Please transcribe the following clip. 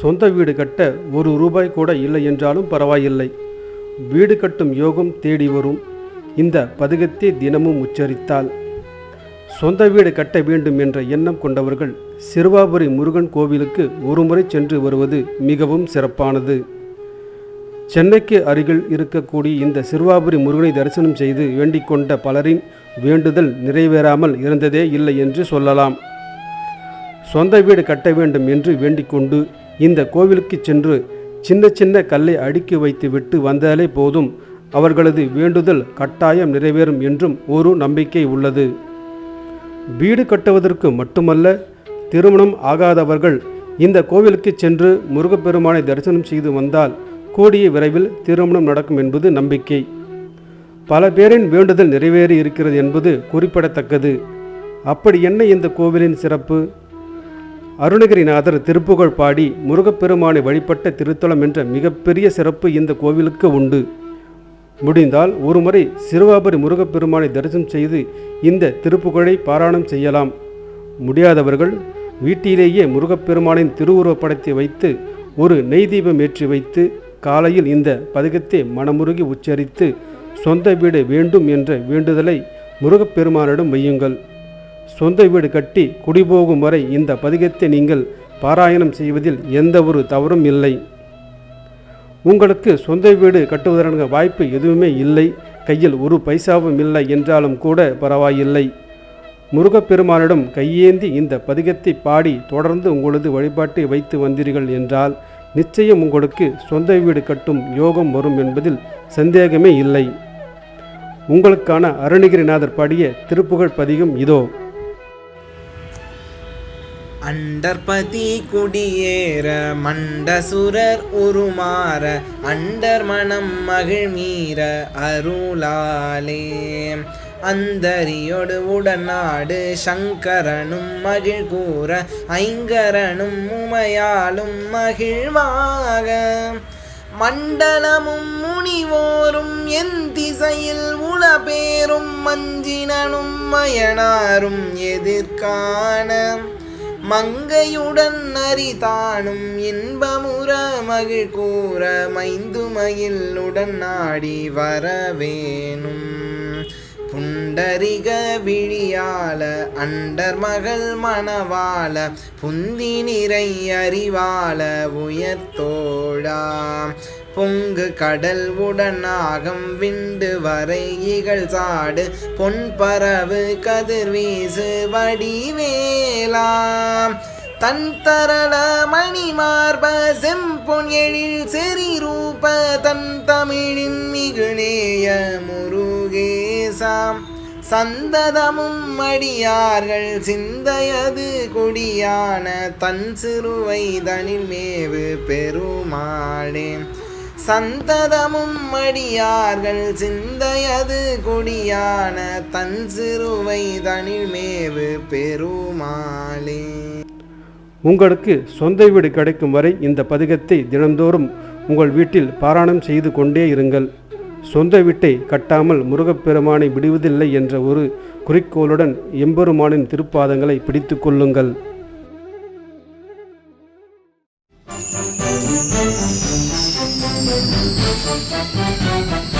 சொந்த வீடு கட்ட ஒரு ரூபாய் கூட இல்லை என்றாலும் பரவாயில்லை. வீடு கட்டும் யோகம் தேடி வரும். இந்த பதுகத்தை தினமும் உச்சரித்தால் சொந்த வீடு கட்ட வேண்டும் என்ற எண்ணம் கொண்டவர்கள் சிறுவாபுரி முருகன் கோவிலுக்கு ஒருமுறை சென்று வருவது மிகவும் சிறப்பானது. சென்னைக்கு அருகில் இருக்கக்கூடிய இந்த சிறுவாபுரி முருகனை தரிசனம் செய்து வேண்டிக் கொண்ட பலரின் வேண்டுதல் நிறைவேறாமல் இருந்ததே இல்லை என்று சொல்லலாம். சொந்த வீடு கட்ட வேண்டும் என்று வேண்டிக்கொண்டு இந்த கோவிலுக்கு சென்று சின்ன சின்ன கல்லை அடுக்கி வைத்து விட்டு வந்தாலே போதும். அவர்களது வேண்டுதல் கட்டாயம் நிறைவேறும் என்றும் ஒரு நம்பிக்கை உள்ளது. வீடு கட்டுவதற்கு மட்டுமல்ல திருமணம் ஆகாதவர்கள் இந்த கோவிலுக்கு சென்று முருகப்பெருமானை தரிசனம் செய்து வந்தால் கூடிய விரைவில் திருமணம் நடக்கும் என்பது நம்பிக்கை. பல பேரின் வேண்டுதல் நிறைவேறி இருக்கிறது என்பது குறிப்பிடத்தக்கது. அப்படி என்ன இந்த கோவிலின் சிறப்பு? அருணகிரிநாதர் திருப்புகழ் பாடி முருகப்பெருமானை வழிபட்ட திருத்தலம் என்ற மிகப்பெரிய சிறப்பு இந்த கோவிலுக்கு உண்டு. முடிந்தால் ஒருமுறை சிறுவாபுரி முருகப்பெருமானை தரிசனம் செய்து இந்த திருப்புகழை பாராயணம் செய்யலாம். முடியாதவர்கள் வீட்டிலேயே முருகப்பெருமானின் திருவுருவப் படத்தை வைத்து ஒரு நெய் தீபம் ஏற்றி வைத்து காலையில் இந்த பதிகத்தை மனமுருகி உச்சரித்து சொந்த வீடு வேண்டும் என்ற வேண்டுதலை முருகப்பெருமானிடம் வையுங்கள். சொந்த வீடு கட்டி குடிபோகும் வரை இந்த பதிகத்தை நீங்கள் பாராயணம் செய்வதில் எந்த ஒரு தவறும் இல்லை. உங்களுக்கு சொந்த வீடு கட்டுவதற்கான வாய்ப்பு எதுவுமே இல்லை. கையில் ஒரு பைசாவும் இல்லை என்றாலும் கூட பரவாயில்லை. முருகப்பெருமானிடம் கையேந்தி இந்த பதிகத்தை பாடி தொடர்ந்து உங்களது வழிபாட்டை வைத்து வந்தீர்கள் என்றால் நிச்சயம் உங்களுக்கு சொந்த வீடு கட்டும் யோகம் வரும் என்பதில் சந்தேகமே இல்லை. உங்களுக்கான அருணகிரிநாதர் பாடிய திருப்புகழ் பதிகம் இதோ. அண்டர்பதி குடியேற மண்டசுரர் உருமாற அண்டர் மனம் மகிழ்மீற அருளாலே. அந்தரியோடு உடனாடு சங்கரனும் மகிழ் கூற ஐங்கரனும் உமையாலும் மகிழ்வாக. மண்டலமும் முனிவோரும் என் திசையில் உளபேரும் மஞ்சினனும் மயனாரும் எதிர்காண. மங்கையுடன் நரிதானும் இன்பமுற மகிழ் கூற மைந்துமயில் உடன் நாடி வரவேணும். புண்டரிக விழியால அண்டர் மகள் மணவாள புந்தி நிறை அறிவாள உயர்த்தோழா. பொங்கு கடல் உடனாகம் விண்டு வரை இகழ் சாடு. பொன் பரவு கதிர்வீசு வடிவேலாம். தன் தரள மணிமார்ப செம்பொன் எழில் செறி ரூப தன் தமிழின் மிகுநேய முருகேசாம். சந்ததமும் அடியார்கள் சிந்தையது கொடியான தன் சிறுவை தனில் மேவு பெருமாளே. சந்ததமும் மடியார்கள் சிந்தையது கொடியான தன் சிறுவை தனில் பெருமாளே. உங்களுக்கு சொந்த வீடு கிடைக்கும் வரை இந்த பதிகத்தை தினந்தோறும் உங்கள் வீட்டில் பாராயணம் செய்து கொண்டே இருங்கள். சொந்த வீட்டை கட்டாமல் முருகப்பெருமானை விடுவதில்லை என்ற ஒரு குறிக்கோளுடன் எம்பெருமானின் திருப்பாதங்களை பிடித்து கொள்ளுங்கள். Bye.